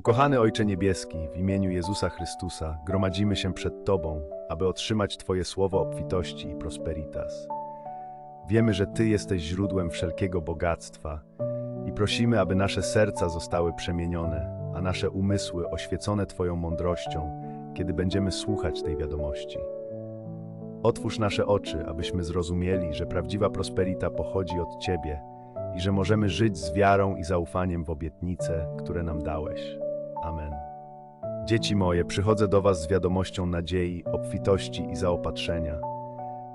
Ukochany Ojcze Niebieski, w imieniu Jezusa Chrystusa gromadzimy się przed Tobą, aby otrzymać Twoje słowo obfitości i prosperitas. Wiemy, że Ty jesteś źródłem wszelkiego bogactwa i prosimy, aby nasze serca zostały przemienione, a nasze umysły oświecone Twoją mądrością, kiedy będziemy słuchać tej wiadomości. Otwórz nasze oczy, abyśmy zrozumieli, że prawdziwa prosperita pochodzi od Ciebie i że możemy żyć z wiarą i zaufaniem w obietnice, które nam dałeś. Amen. Dzieci moje, przychodzę do Was z wiadomością nadziei, obfitości i zaopatrzenia.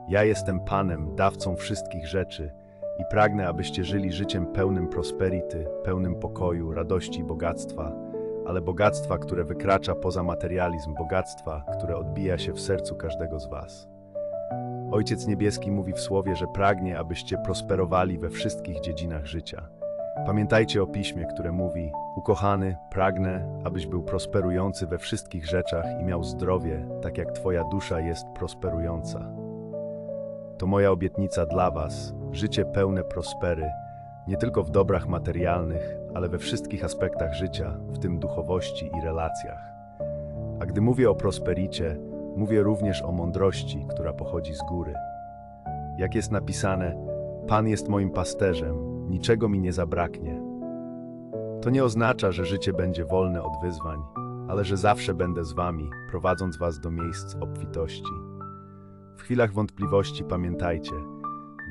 Ja jestem Panem, dawcą wszystkich rzeczy i pragnę, abyście żyli życiem pełnym prosperity, pełnym pokoju, radości i bogactwa, ale bogactwa, które wykracza poza materializm, bogactwa, które odbija się w sercu każdego z Was. Ojciec Niebieski mówi w słowie, że pragnie, abyście prosperowali we wszystkich dziedzinach życia. Pamiętajcie o piśmie, które mówi: Ukochany, pragnę, abyś był prosperujący we wszystkich rzeczach i miał zdrowie, tak jak Twoja dusza jest prosperująca. To moja obietnica dla Was życie pełne prospery, nie tylko w dobrach materialnych, ale we wszystkich aspektach życia, w tym duchowości i relacjach. A gdy mówię o prospericie, mówię również o mądrości, która pochodzi z góry. Jak jest napisane, Pan jest moim pasterzem, niczego mi nie zabraknie. To nie oznacza, że życie będzie wolne od wyzwań, ale że zawsze będę z Wami, prowadząc Was do miejsc obfitości. W chwilach wątpliwości pamiętajcie,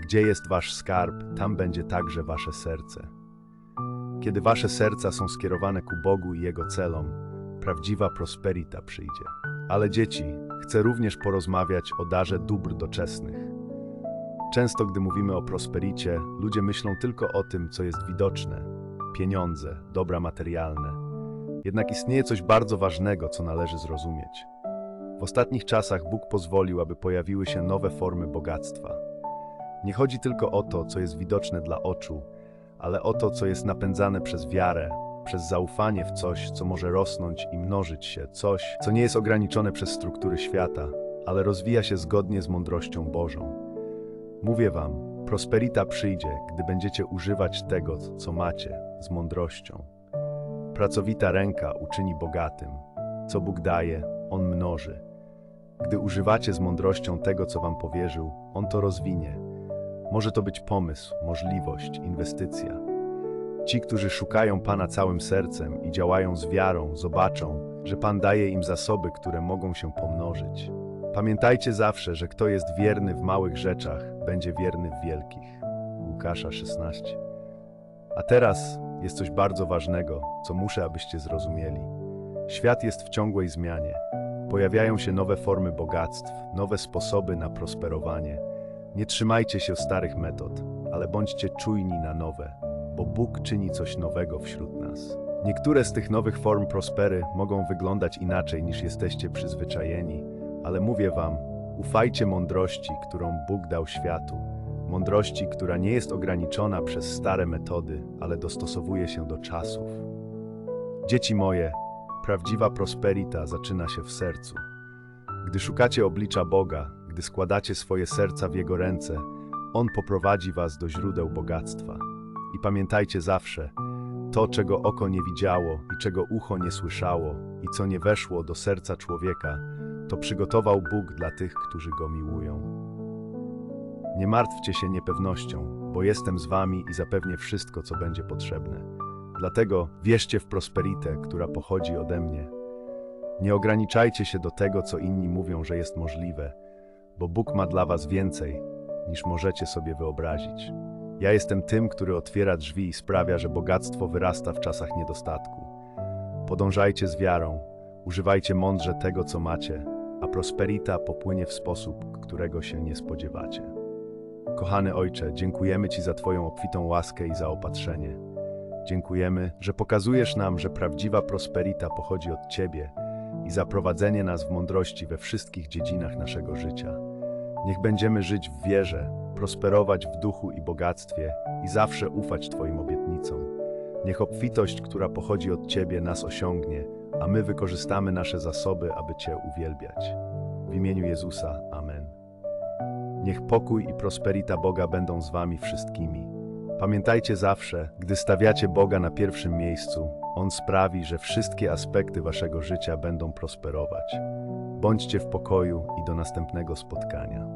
gdzie jest Wasz skarb, tam będzie także Wasze serce. Kiedy Wasze serca są skierowane ku Bogu i Jego celom, prawdziwa prosperita przyjdzie. Ale dzieci, chcę również porozmawiać o darze dóbr doczesnych. Często, gdy mówimy o prospericie, ludzie myślą tylko o tym, co jest widoczne pieniądze, dobra materialne. Jednak istnieje coś bardzo ważnego, co należy zrozumieć. W ostatnich czasach Bóg pozwolił, aby pojawiły się nowe formy bogactwa. Nie chodzi tylko o to, co jest widoczne dla oczu, ale o to, co jest napędzane przez wiarę, przez zaufanie w coś, co może rosnąć i mnożyć się, coś, co nie jest ograniczone przez struktury świata, ale rozwija się zgodnie z mądrością Bożą. Mówię Wam, prosperita przyjdzie, gdy będziecie używać tego, co macie, z mądrością. Pracowita ręka uczyni bogatym. Co Bóg daje, On mnoży. Gdy używacie z mądrością tego, co Wam powierzył, On to rozwinie. Może to być pomysł, możliwość, inwestycja. Ci, którzy szukają Pana całym sercem i działają z wiarą, zobaczą, że Pan daje im zasoby, które mogą się pomnożyć. Pamiętajcie zawsze, że kto jest wierny w małych rzeczach, będzie wierny w wielkich. Łukasza 16. A teraz jest coś bardzo ważnego, co muszę, abyście zrozumieli. Świat jest w ciągłej zmianie. Pojawiają się nowe formy bogactw, nowe sposoby na prosperowanie. Nie trzymajcie się starych metod, ale bądźcie czujni na nowe, bo Bóg czyni coś nowego wśród nas. Niektóre z tych nowych form prospery mogą wyglądać inaczej niż jesteście przyzwyczajeni, ale mówię wam, ufajcie mądrości, którą Bóg dał światu. Mądrości, która nie jest ograniczona przez stare metody, ale dostosowuje się do czasów. Dzieci moje, prawdziwa prosperita zaczyna się w sercu. Gdy szukacie oblicza Boga, gdy składacie swoje serca w Jego ręce, On poprowadzi was do źródeł bogactwa. I pamiętajcie zawsze, to, czego oko nie widziało i czego ucho nie słyszało i co nie weszło do serca człowieka, to przygotował Bóg dla tych, którzy Go miłują. Nie martwcie się niepewnością, bo jestem z wami i zapewnię wszystko, co będzie potrzebne. Dlatego wierzcie w prosperitę, która pochodzi ode mnie. Nie ograniczajcie się do tego, co inni mówią, że jest możliwe, bo Bóg ma dla was więcej, niż możecie sobie wyobrazić. Ja jestem tym, który otwiera drzwi i sprawia, że bogactwo wyrasta w czasach niedostatku. Podążajcie z wiarą, używajcie mądrze tego, co macie, prosperita popłynie w sposób, którego się nie spodziewacie. Kochany Ojcze, dziękujemy Ci za Twoją obfitą łaskę i zaopatrzenie. Dziękujemy, że pokazujesz nam, że prawdziwa prosperita pochodzi od Ciebie i za prowadzenie nas w mądrości we wszystkich dziedzinach naszego życia. Niech będziemy żyć w wierze, prosperować w duchu i bogactwie i zawsze ufać Twoim obietnicom. Niech obfitość, która pochodzi od Ciebie, nas osiągnie, a my wykorzystamy nasze zasoby, aby Cię uwielbiać. W imieniu Jezusa. Amen. Niech pokój i prosperita Boga będą z Wami wszystkimi. Pamiętajcie zawsze, gdy stawiacie Boga na pierwszym miejscu, On sprawi, że wszystkie aspekty waszego życia będą prosperować. Bądźcie w pokoju i do następnego spotkania.